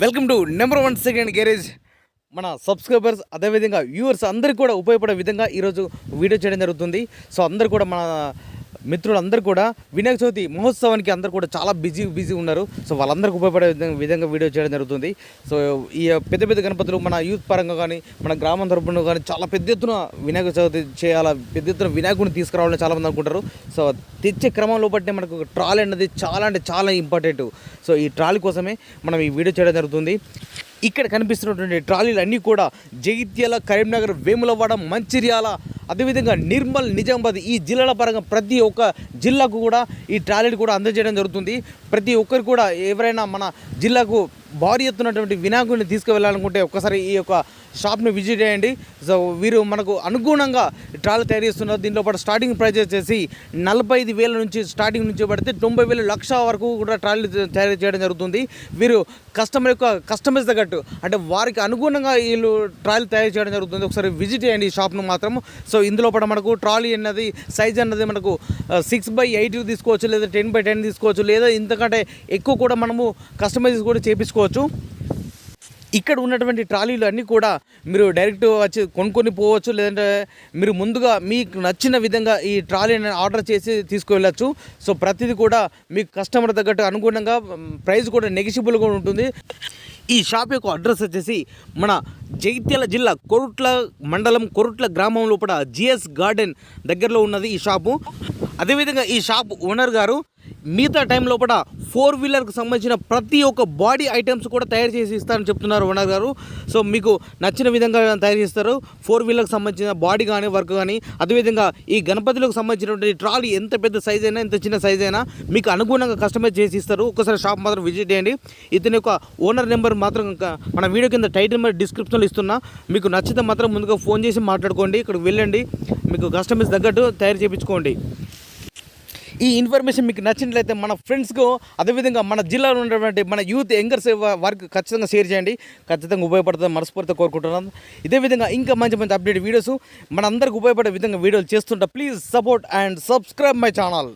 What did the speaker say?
Welcome to number one second garage మన subscribers అదేవిధంగా viewers అందరికీ కూడా ఉపయోగపడే విధంగా ఈరోజు వీడియో చేయడం జరుగుతుంది. సో అందరు కూడా మన మిత్రులందరూ కూడా వినాయక చవితి మహోత్సవానికి అందరూ కూడా చాలా బిజీ బిజీ ఉన్నారు. సో వాళ్ళందరికీ ఉపయోగపడే విధంగా విధంగా వీడియో చేయడం జరుగుతుంది. సో ఈ పెద్ద పెద్ద గణపతులు మన యూత్ పరంగా కానీ మన గ్రామం తరపున కానీ చాలా పెద్ద ఎత్తున వినాయక చవితి చేయాలి పెద్ద ఎత్తున వినాయకుడిని తీసుకురావాలని చాలామంది అనుకుంటారు. సో తెచ్చే క్రమంలో బట్టి మనకు ట్రాలీ అనేది చాలా అంటే చాలా ఇంపార్టెంట్. సో ఈ ట్రాలీ కోసమే మనం ఈ వీడియో చేయడం జరుగుతుంది. ఇక్కడ కనిపిస్తున్నటువంటి ట్రాలీలు అన్నీ కూడా జగిత్యాల కరీంనగర్ వేములవాడ మంచిర్యాల అదేవిధంగా నిర్మల్ నిజామాబాద్ ఈ జిల్లాల పరంగా ప్రతి ఒక్క జిల్లాకు కూడా ఈ టాయిలెట్ కూడా అందజేయడం జరుగుతుంది. ప్రతి ఒక్కరు కూడా ఎవరైనా మన జిల్లాకు భారీ ఎత్తున్నటువంటి వినాయకుడిని తీసుకువెళ్ళాలనుకుంటే ఒక్కసారి ఈ యొక్క షాప్ని విజిట్ చేయండి. సో వీరు మనకు అనుగుణంగా ట్రాలీ తయారు చేస్తున్నారు. దీంట్లో పాటు స్టార్టింగ్ ప్రైజ్ వచ్చేసి నలభై ఐదు వేల నుంచి స్టార్టింగ్ నుంచి పడితే తొంభై వేల లక్ష వరకు కూడా ట్రాలీ తయారు చేయడం జరుగుతుంది. వీరు కస్టమర్ యొక్క కస్టమైజ్ తగ్గట్టు అంటే వారికి అనుగుణంగా వీళ్ళు ట్రాలీ తయారు చేయడం జరుగుతుంది. ఒకసారి విజిట్ చేయండి ఈ షాప్ను మాత్రం. సో ఇందులో పాటు మనకు ట్రాలీ అన్నది సైజ్ అన్నది మనకు సిక్స్ బై ఎయిట్ తీసుకోవచ్చు లేదా టెన్ బై టెన్ తీసుకోవచ్చు లేదా ఇంతకంటే ఎక్కువ కూడా మనము కస్టమైజ్ కూడా చేపించుకోవచ్చు. ఇక్కడ ఉన్నటువంటి ట్రాలీలు అన్నీ కూడా మీరు డైరెక్ట్ వచ్చి కొనుక్కొని పోవచ్చు లేదంటే మీరు ముందుగా మీకు నచ్చిన విధంగా ఈ ట్రాలీని ఆర్డర్ చేసి తీసుకువెళ్ళచ్చు. సో ప్రతిదీ కూడా మీకు కస్టమర్ తగ్గట్టు అనుగుణంగా ప్రైస్ కూడా నెగిషిబుల్ కూడా ఉంటుంది. ఈ షాప్ యొక్క అడ్రస్ వచ్చేసి మన జగిత్యాల జిల్లా కొరుట్ల మండలం కొరుట్ల గ్రామం లోపల జిఎస్ గార్డెన్ దగ్గరలో ఉన్నది ఈ షాపు. అదేవిధంగా ఈ షాప్ ఓనర్ గారు మిగతా టైం లోపల ఫోర్ వీలర్కి సంబంధించిన ప్రతి ఒక్క బాడీ ఐటమ్స్ కూడా తయారు చేసి ఇస్తారని చెప్తున్నారు ఓనర్ గారు. సో మీకు నచ్చిన విధంగా తయారు చేస్తారు? ఫోర్ వీలర్కి సంబంధించిన బాడీ కానీ వర్క్ కానీ అదేవిధంగా ఈ గణపతిలకు సంబంధించినటువంటి ట్రాలీ ఎంత పెద్ద సైజ్ అయినా ఎంత చిన్న సైజ్ అయినా మీకు అనుగుణంగా కస్టమైజ్ చేసి ఇస్తారు. ఒకసారి షాప్ మాత్రం విజిట్ చేయండి. ఇతని యొక్క ఓనర్ నెంబర్ మాత్రం ఇంకా మన వీడియో కింద టైటిల్ నెంబర్ డిస్క్రిప్షన్లో ఇస్తున్నా. మీకు నచ్చితే మాత్రం ముందుగా ఫోన్ చేసి మాట్లాడుకోండి. ఇక్కడికి వెళ్ళండి. మీకు కస్టమైజ్ తగ్గట్టు తయారు చేయించుకోండి ఈ ఇన్ఫర్మేషన్ మీకు నచ్చినట్లయితే మన ఫ్రెండ్స్కు అదేవిధంగా మన జిల్లాలో ఉన్నటువంటి మన యూత్ యంగర్స్ వారికి ఖచ్చితంగా షేర్ చేయండి. ఖచ్చితంగా ఉపయోగపడుతుంది మనస్ఫూర్తిగా కోరుకుంటున్నాను. ఇదే విధంగా ఇంకా మంచి మంచి అప్డేట్ వీడియోస్ మన అందరికి ఉపయోగపడే విధంగా వీడియోలు చేస్తుంటా please support and subscribe my channel